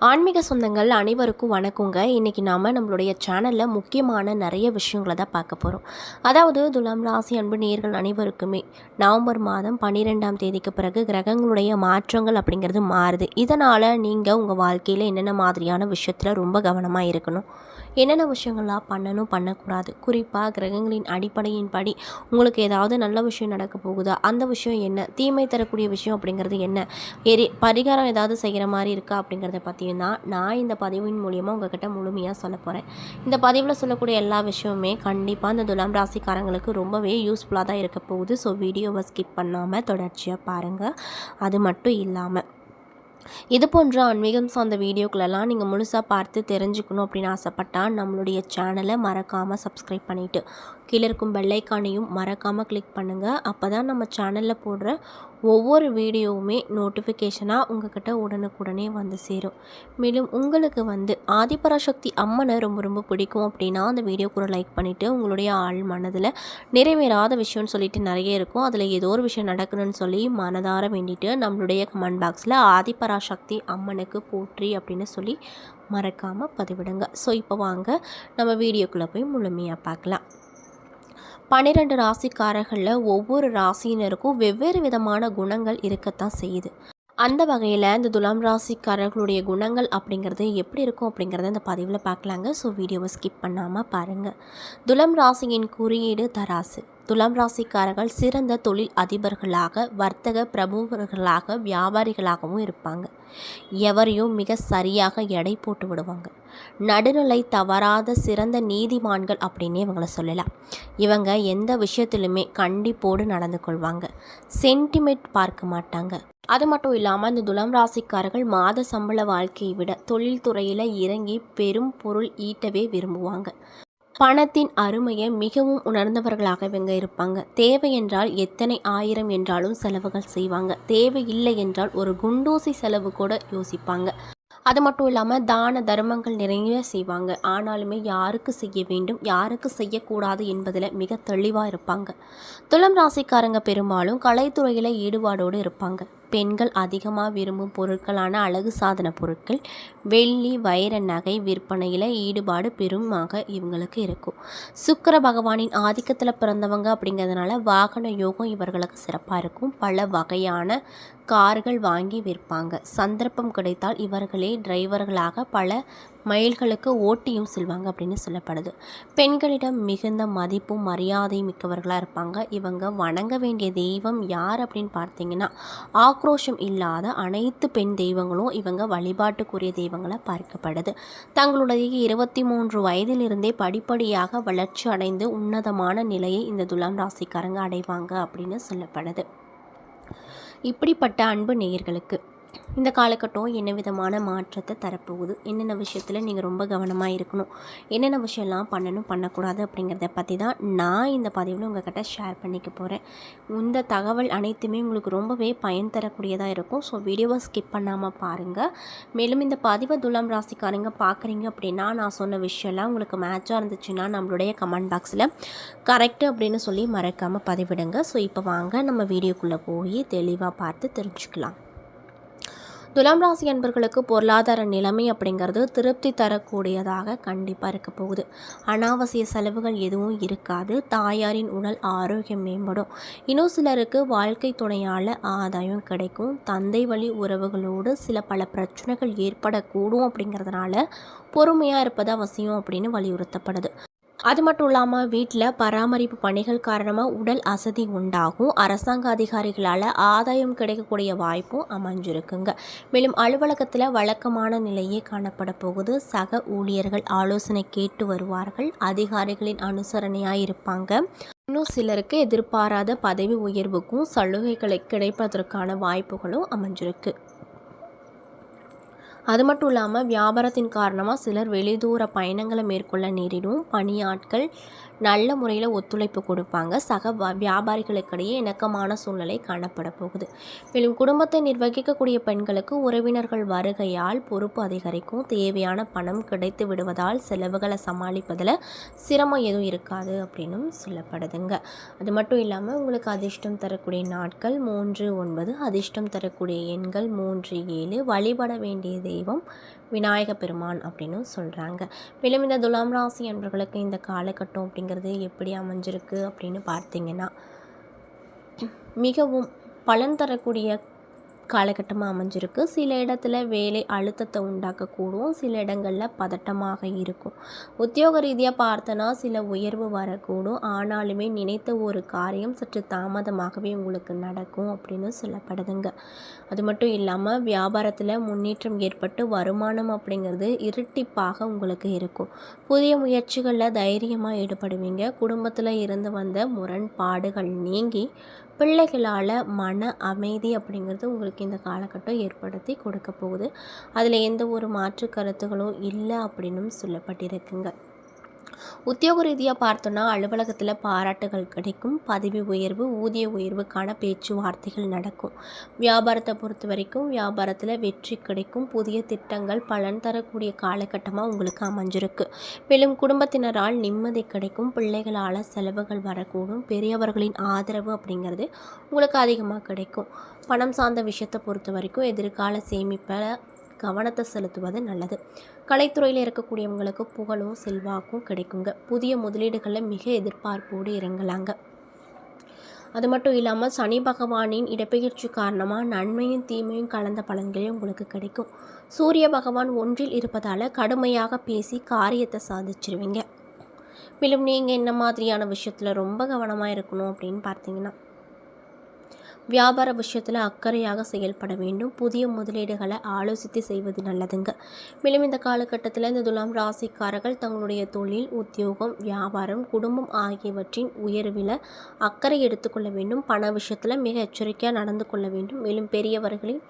ஆன்மீக சொந்தங்கள் அனைவருக்கும் வணக்கங்க. இன்றைக்கி நாம் நம்மளுடைய சேனலில் முக்கியமான நிறைய விஷயங்களை தான் பார்க்க போகிறோம் அதாவது துலாம் ராசி அன்பு நேர்கள் அனைவருக்குமே நவம்பர் மாதம் பன்னிரெண்டாம் தேதிக்கு பிறகு கிரகங்களுடைய மாற்றங்கள் அப்படிங்கிறது மாறுது. இதனால் நீங்கள் உங்கள் வாழ்க்கையில் என்னென்ன மாதிரியான விஷயத்தில் ரொம்ப கவனமாக இருக்கணும்? என்னென்ன விஷயங்கள்லாம் பண்ணணும் பண்ணக்கூடாது. குறிப்பாக கிரகங்களின் அடிப்படையின்படி உங்களுக்கு ஏதாவது நல்ல விஷயம் நடக்க போகுதா? அந்த விஷயம் என்ன? தீமை தரக்கூடிய விஷயம் அப்படிங்கிறது என்ன? எரி பரிகாரம் ஏதாவது செய்கிற மாதிரி இருக்கா அப்படிங்கிறத பற்றியும் தான் நான் இந்த பதிவின் மூலியமாக உங்ககிட்ட முழுமையாக சொல்ல போகிறேன் இந்த பதிவில் சொல்லக்கூடிய எல்லா விஷயமுமே கண்டிப்பாக இந்த துலாம் ராசிக்காரங்களுக்கு ரொம்பவே யூஸ்ஃபுல்லாக தான் இருக்க போகுது. ஸோ வீடியோவை ஸ்கிப் பண்ணாமல் தொடர்ச்சியாக பாருங்கள் அது மட்டும் இல்லாமல் இது போன்ற ஆன்மீகம் சார்ந்த வீடியோக்களெல்லாம் நீங்கள் முழுசாக பார்த்து தெரிஞ்சுக்கணும் அப்படின்னு ஆசைப்பட்டால் நம்மளுடைய சேனலை மறக்காமல் சப்ஸ்கிரைப் பண்ணிவிட்டு கீழே இருக்கும் பெல்லைக்கானையும் மறக்காமல் கிளிக் பண்ணுங்கள் அப்போ தான் நம்ம சேனலில் போடுற ஒவ்வொரு வீடியோவுமே நோட்டிஃபிகேஷனாக உங்ககிட்ட உடனுக்குடனே வந்து சேரும். மேலும் உங்களுக்கு வந்து ஆதிபராசக்தி அம்மனை ரொம்ப ரொம்ப பிடிக்கும் அப்படின்னா அந்த வீடியோ கூட லைக் பண்ணிவிட்டு உங்களுடைய ஆள் மனதில் நிறைவேறாத விஷயம்னு சொல்லிட்டு நிறைய இருக்கும். அதில் ஏதோ ஒரு விஷயம் நடக்கணும்னு சொல்லி மனதார வேண்டிட்டு நம்மளுடைய கமெண்ட் பாக்ஸில் ஆதிபராசக்தி அம்மனுக்கு போற்றி அப்படின்னு சொல்லி மறக்காமல் பதிவிடுங்க. ஸோ இப்போ வாங்க நம்ம வீடியோக்குள்ளே போய் முழுமையாக பார்க்கலாம். பன்னிரெண்டு ராசிக்காரர்களில் ஒவ்வொரு ராசியினருக்கும் வெவ்வேறு விதமான குணங்கள் இருக்கத்தான் செய்யுது. அந்த வகையில் இந்த துலாம் ராசிக்காரர்களுடைய குணங்கள் அப்படிங்கிறது எப்படி இருக்கும் அப்படிங்கிறத இந்த பதிவில் பார்க்கலாங்க. ஸோ வீடியோவை ஸ்கிப் பண்ணாமல் பாருங்கள் துலாம் ராசியின் குறியீடு தராசு. துலாம் ராசிக்காரர்கள் சிறந்த தொழில் அதிபர்களாக வர்த்தக பிரமுகர்களாக வியாபாரிகளாகவும் இருப்பாங்க. எவரையும் மிக சரியாக எடை போட்டு விடுவாங்க. நடுநிலை தவறாத சிறந்த நீதிமான்கள் அப்படின்னே இவங்களை சொல்லலாம். இவங்க எந்த விஷயத்திலுமே கண்டிப்போடு நடந்து கொள்வாங்க. சென்டிமெண்ட் பார்க்க மாட்டாங்க. அது மட்டும் இல்லாமல் இந்த துலாம் ராசிக்காரர்கள் மாத சம்பள வாழ்க்கையை விட தொழில்துறையில் இறங்கி பெரும் பொருள் ஈட்டவே விரும்புவாங்க. பணத்தின் அருமையை மிகவும் உணர்ந்தவர்களாக இவங்க இருப்பாங்க. தேவை என்றால் எத்தனை ஆயிரம் என்றாலும் செலவுகள் செய்வாங்க. தேவை இல்லை என்றால் ஒரு குண்டூசி செலவு கூட யோசிப்பாங்க. அது மட்டும் இல்லாமல் தான தர்மங்கள் நிறைய செய்வாங்க. ஆனாலுமே யாருக்கு செய்ய வேண்டும் யாருக்கு செய்யக்கூடாது என்பதில் மிக தெளிவாக இருப்பாங்க. துளம் ராசிக்காரங்க பெரும்பாலும் கலைத்துறையில் ஈடுபாடோடு இருப்பாங்க. பெண்கள் அதிகமாக விரும்பும் பொருட்களான அழகு சாதன பொருட்கள் வெள்ளி வைர நகை விற்பனையில் ஈடுபாடு பெருமாக இவங்களுக்கு இருக்கும். சுக்கர பகவானின் ஆதிக்கத்தில் பிறந்தவங்க அப்படிங்கிறதுனால வாகன யோகம் இவர்களுக்கு சிறப்பாக இருக்கும். பல வகையான கார்கள் வாங்கி விற்பாங்க. சந்தர்ப்பம் கிடைத்தால் இவர்களே டிரைவர்களாக பல மயில்களுக்கு ஓட்டியும் செல்வாங்க அப்படின்னு சொல்லப்படுது. பெண்களிடம் மிகுந்த மதிப்பும் மரியாதையும் மிக்கவர்களாக இருப்பாங்க. இவங்க வணங்க வேண்டிய தெய்வம் யார் அப்படின்னு பார்த்தீங்கன்னா ஆக்ரோஷம் இல்லாத அனைத்து பெண் தெய்வங்களும் இவங்க வழிபாட்டுக்குரிய தெய்வங்களாக பார்க்கப்படுது. தங்களுடைய இருபத்தி மூன்று வயதிலிருந்தே படிப்படியாக வளர்ச்சி அடைந்து உன்னதமான நிலையை இந்த துலாம் ராசிக்காரங்க அடைவாங்க அப்படின்னு சொல்லப்படுது. இப்படிப்பட்ட அன்பு நேயர்களுக்கு இந்த காலகட்டம் என்ன விதமான மாற்றத்தை தரப்போகுது? என்னென்ன விஷயத்தில் நீங்கள் ரொம்ப கவனமாக இருக்கணும்? என்னென்ன விஷயம்லாம் பண்ணணும் பண்ணக்கூடாது அப்படிங்கிறத பற்றி தான் நான் இந்த பதிவில் உங்கள்கிட்ட ஷேர் பண்ணிக்க போகிறேன் இந்த தகவல் அனைத்துமே உங்களுக்கு ரொம்பவே பயன் தரக்கூடியதாக இருக்கும். ஸோ வீடியோவை ஸ்கிப் பண்ணாமல் பாருங்கள் மேலும் இந்த பதிவை துலாம் ராசிக்காரங்க பார்க்குறீங்க அப்படின்னா நான் சொன்ன விஷயம்லாம் உங்களுக்கு மேட்சாக இருந்துச்சுன்னா நம்மளுடைய கமெண்ட் பாக்ஸில் கரெக்டு அப்படின்னு சொல்லி மறக்காமல் பதிவிடுங்க. ஸோ இப்போ வாங்க நம்ம வீடியோக்குள்ளே போய் தெளிவாக பார்த்து தெரிஞ்சுக்கலாம். துலாம் ராசி அன்பர்களுக்கு பொருளாதார நிலைமை அப்படிங்கிறது திருப்தி தரக்கூடியதாக கண்டிப்பாக இருக்க போகுது. அனாவசிய செலவுகள் எதுவும் இருக்காது. தாயாரின் உடல் ஆரோக்கியம் மேம்படும். இன்னும் சிலருக்கு வாழ்க்கை துணையால் ஆதாயம் கிடைக்கும். தந்தை வழி உறவுகளோடு சில பல பிரச்சனைகள் ஏற்படக்கூடும் அப்படிங்கிறதுனால பொறுமையாக இருப்பது அவசியம் அப்படின்னு வலியுறுத்தப்படுது. அது மட்டும் இல்லாமல் வீட்டில் பராமரிப்பு பணிகள் காரணமாக உடல் அசதி உண்டாகும். அரசாங்க அதிகாரிகளால் ஆதாயம் கிடைக்கக்கூடிய வாய்ப்பும் அமைஞ்சிருக்குங்க. மேலும் அலுவலகத்தில் வழக்கமான நிலையே காணப்பட போகுது. சக ஊழியர்கள் ஆலோசனை கேட்டு வருவார்கள். அதிகாரிகளின் அனுசரணையாக இருப்பாங்க. இன்னும் சிலருக்கு எதிர்பாராத பதவி உயர்வுக்கும் சலுகைகளை கிடைப்பதற்கான வாய்ப்புகளும் அமைஞ்சிருக்கு. அது மட்டும் இல்லாமல் வியாபாரத்தின் காரணமாக சிலர் வெளிதூர பயணங்களை மேற்கொள்ள நேரிடும் பணியாட்கள் நல்ல முறையில் ஒத்துழைப்பு கொடுப்பாங்க. சக வியாபாரிகளுக்கிடையே இணக்கமான சூழ்நிலை காணப்பட போகுது. மேலும் குடும்பத்தை நிர்வகிக்கக்கூடிய பெண்களுக்கு உறவினர்கள் வருகையால் பொறுப்பு அதிகரிக்கும். தேவையான பணம் கிடைத்து விடுவதால் செலவுகளை சமாளிப்பதில் சிரமம் எதுவும் இருக்காது அப்படின்னும் சொல்லப்படுதுங்க. அது மட்டும் இல்லாமல் உங்களுக்கு அதிர்ஷ்டம் தரக்கூடிய நாட்கள் மூன்று ஒன்பது அதிர்ஷ்டம் தரக்கூடிய எண்கள் மூன்று ஏழு வழிபட வேண்டிய தெய்வம் விநாயக பெருமான் அப்படின்னு சொல்கிறாங்க மேலும் இந்த துலாம் ராசி என்பர்களுக்கு இந்த காலகட்டம் அப்படிங்கிறது எப்படி அமைஞ்சிருக்கு அப்படின்னு பார்த்தீங்கன்னா மிகவும் பலன் தரக்கூடிய காலகட்டமாக அமைஞ்சிருக்கு. சில இடத்துல வேலை அழுத்தத்தை உண்டாக்கக்கூடும். சில இடங்களில் பதட்டமாக இருக்கும். உத்தியோக ரீதியாக பார்த்தனா சில உயர்வு வரக்கூடும். ஆனாலுமே நினைத்த ஒரு காரியம் சற்று தாமதமாகவே உங்களுக்கு நடக்கும் அப்படின்னு சொல்லப்படுதுங்க. அது மட்டும் இல்லாமல் வியாபாரத்தில் முன்னேற்றம் ஏற்பட்டு வருமானம் அப்படிங்கிறது இரட்டிப்பாக உங்களுக்கு இருக்கும். புதிய முயற்சிகளில் தைரியமாக ஈடுபடுவீங்க. குடும்பத்தில் இருந்து வந்த முரண்பாடுகள் நீங்கி பிள்ளைகளால் மன அமைதி அப்படிங்கிறது உங்களுக்கு இந்த காலகட்டம் ஏற்படுத்தி கொடுக்க போகுது. அதில் எந்த ஒரு மாற்று கருத்துகளும் இல்லை அப்படின்னும் சொல்லப்பட்டிருக்குங்க. உத்தியோக ரீதியாக பார்த்தோன்னா அலுவலகத்தில் பாராட்டுகள் கிடைக்கும். பதவி உயர்வு ஊதிய உயர்வுக்கான பேச்சுவார்த்தைகள் நடக்கும். வியாபாரத்தை பொறுத்த வரைக்கும் வியாபாரத்தில் வெற்றி கிடைக்கும். புதிய திட்டங்கள் பலன் தரக்கூடிய காலகட்டமாக உங்களுக்கு அமைஞ்சிருக்கு. மேலும் குடும்பத்தினரால் நிம்மதி கிடைக்கும். பிள்ளைகளால் செலவுகள் வரக்கூடும். பெரியவர்களின் ஆதரவு அப்படிங்கிறது உங்களுக்கு அதிகமாக கிடைக்கும். பணம் சார்ந்த விஷயத்தை பொறுத்த வரைக்கும் எதிர்கால சேமிப்பை கவனத்தை செலுத்துவது நல்லது. கலைத்துறையில் இருக்கக்கூடியவங்களுக்கு புகழும் செல்வாக்கும் கிடைக்குங்க. புதிய முதலீடுகளில் மிக எதிர்பார்ப்போடு இறங்கலாங்க. அது மட்டும் இல்லாமல் சனி பகவானின் இடப்பெயர்ச்சி காரணமாக நன்மையும் தீமையும் கலந்த பலன்களே உங்களுக்கு கிடைக்கும். சூரிய பகவான் ஒன்றில் இருப்பதால் கடுமையாக பேசி காரியத்தை சாதிச்சிருவீங்க. மேலும் நீங்கள் என்ன மாதிரியான விஷயத்தில் ரொம்ப கவனமாக இருக்கணும் அப்படின்னு பார்த்தீங்கன்னா வியாபார விஷயத்தில் அக்கறையாக செயல்பட வேண்டும். புதிய முதலீடுகளை ஆலோசித்து செய்வது நல்லதுங்க. மேலும் இந்த காலகட்டத்தில் இந்த துலாம் ராசிக்காரர்கள் தங்களுடைய தொழில் உத்தியோகம் வியாபாரம் குடும்பம் ஆகியவற்றின் உயர்வில் அக்கறை எடுத்துக்கொள்ள வேண்டும். பண விஷயத்தில் மிக எச்சரிக்கையாக நடந்து கொள்ள வேண்டும். மேலும் பெரியவர்களின்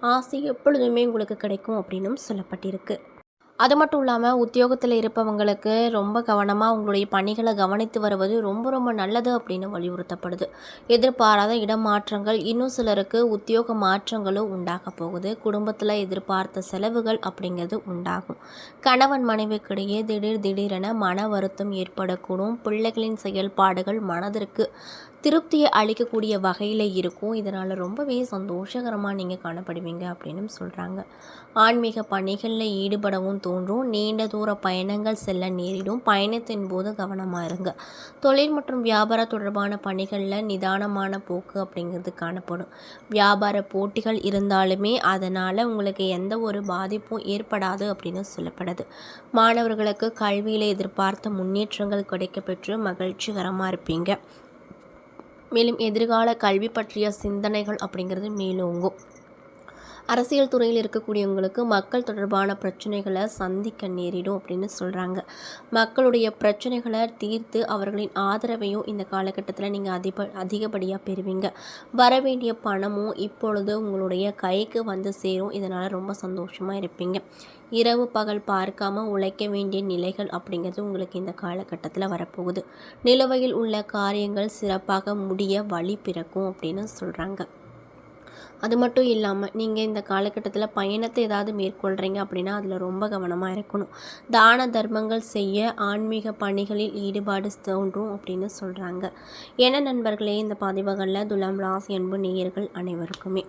ஆசை எப்பொழுதுமே உங்களுக்கு கிடைக்கும் அப்படின்னும் சொல்லப்பட்டிருக்கு. அது மட்டும் இல்லாமல் உத்தியோகத்தில் இருப்பவங்களுக்கு ரொம்ப கவனமாக உங்களுடைய பணிகளை கவனித்து வருவது ரொம்ப ரொம்ப நல்லது அப்படின்னு வலியுறுத்தப்படுது. எதிர்பாராத இடமாற்றங்கள் இன்னும் சிலருக்கு உத்தியோக மாற்றங்களும் உண்டாக போகுது. குடும்பத்தில் எதிர்பார்த்த செலவுகள் அப்படிங்கிறது உண்டாகும். கணவன் மனைவிக்கிடையே திடீர் திடீரென மன வருத்தம் ஏற்படக்கூடும். பிள்ளைகளின் செயல்பாடுகள் மனதிற்கு திருப்தியை அளிக்கக்கூடிய வகையில் இருக்கும். இதனால் ரொம்பவே சந்தோஷகரமாக நீங்கள் காணப்படுவீங்க அப்படின்னு சொல்கிறாங்க ஆன்மீக பணிகளில் ஈடுபடவும் தோன்றும். நீண்ட தூர பயணங்கள் செல்ல நேரிடும். பயணத்தின் போது கவனமாக இருங்க. தொழில் மற்றும் வியாபார தொடர்பான பணிகளில் நிதானமான போக்கு அப்படிங்கிறது காணப்படும். வியாபார போட்டிகள் இருந்தாலுமே அதனால் உங்களுக்கு எந்த ஒரு பாதிப்பும் ஏற்படாது அப்படின்னு சொல்லப்படுது. மாணவர்களுக்கு கல்வியில் எதிர்பார்த்த முன்னேற்றங்கள் கிடைக்கப்பெற்று மகிழ்ச்சிகரமாக இருப்பீங்க. மேலும் எதிர்கால கல்வி பற்றிய சிந்தனைகள் அப்படிங்கிறது மேலோங்கும். அரசியல் துறையில் இருக்கக்கூடியவங்களுக்கு மக்கள் தொடர்பான பிரச்சனைகளை சந்திக்க நேரிடும் அப்படின்னு சொல்கிறாங்க மக்களுடைய பிரச்சனைகளை தீர்த்து அவர்களின் ஆதரவையும் இந்த காலகட்டத்தில் நீங்கள் அதிக அதிகப்படியாக பெறுவீங்க. வர வேண்டிய பணமும் இப்பொழுது உங்களுடைய கைக்கு வந்து சேரும். இதனால் ரொம்ப சந்தோஷமாக இருப்பீங்க. இரவு பகல் பார்க்காம உழைக்க வேண்டிய நிலைகள் அப்படிங்கிறது உங்களுக்கு இந்த காலகட்டத்தில் வரப்போகுது. நிலுவையில் உள்ள காரியங்கள் சிறப்பாக முடிய வழி பிறக்கும் அப்படின்னு சொல்கிறாங்க அது மட்டும் இல்லாமல் நீங்கள் இந்த காலகட்டத்தில் பயணத்தை ஏதாவது மேற்கொள்கிறீங்க அப்படின்னா அதில் ரொம்ப கவனமாக இருக்கணும். தான தர்மங்கள் செய்ய ஆன்மீக பணிகளில் ஈடுபாடு தோன்றும் அப்படின்னு சொல்கிறாங்க என நண்பர்களே இந்த பதிவுகளில் துலாம் ராசி அன்பு நேயர்கள் அனைவருக்குமே.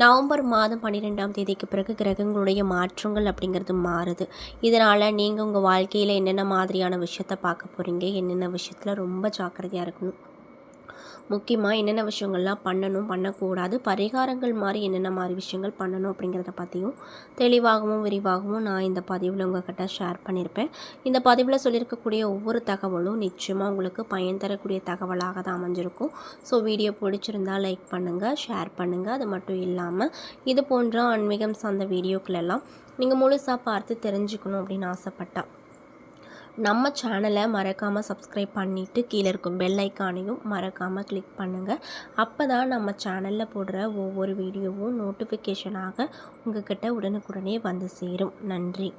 நவம்பர் மாதம் பன்னிரெண்டாம் தேதிக்கு பிறகு கிரகங்களுடைய மாற்றங்கள் அப்படிங்கிறது மாறுது. இதனால் நீங்கள் உங்கள் வாழ்க்கையில் என்னென்ன மாதிரியான விஷயத்த பார்க்க போகிறீங்க என்னென்ன விஷயத்தில் ரொம்ப ஜாக்கிரதையாக இருக்கணும் முக்கியமாக என்னென்ன விஷயங்கள்லாம் பண்ணணும் பண்ணக்கூடாது பரிகாரங்கள் மாதிரி என்னென்ன மாதிரி விஷயங்கள் பண்ணணும் அப்படிங்கிறத பற்றியும் தெளிவாகவும் விரிவாகவும் நான் இந்த பதிவில் உங்கள்கிட்ட ஷேர் பண்ணியிருப்பேன். இந்த பதிவில் சொல்லியிருக்கக்கூடிய ஒவ்வொரு தகவலும் நிச்சயமாக உங்களுக்கு பயன் தரக்கூடிய தகவலாக தான் அமைஞ்சிருக்கும். ஸோ வீடியோ பிடிச்சிருந்தால் லைக் பண்ணுங்கள் ஷேர் பண்ணுங்கள் அது மட்டும் இல்லாமல் இது போன்ற ஆன்மீகம் சார்ந்த வீடியோக்களெல்லாம் நீங்கள் முழுசாக பார்த்து தெரிஞ்சுக்கணும் அப்படின்னு ஆசைப்பட்டேன் நம்ம சேனலை மறக்காமல் சப்ஸ்கிரைப் பண்ணிவிட்டு கீழே இருக்கும் பெல் ஐக்கானையும் மறக்காமல் கிளிக் பண்ணுங்கள் அப்போ தான் நம்ம சேனலில் போடுற ஒவ்வொரு வீடியோவும் நோட்டிஃபிகேஷனாக உங்கள்கிட்ட உடனுக்குடனே வந்து சேரும். நன்றி.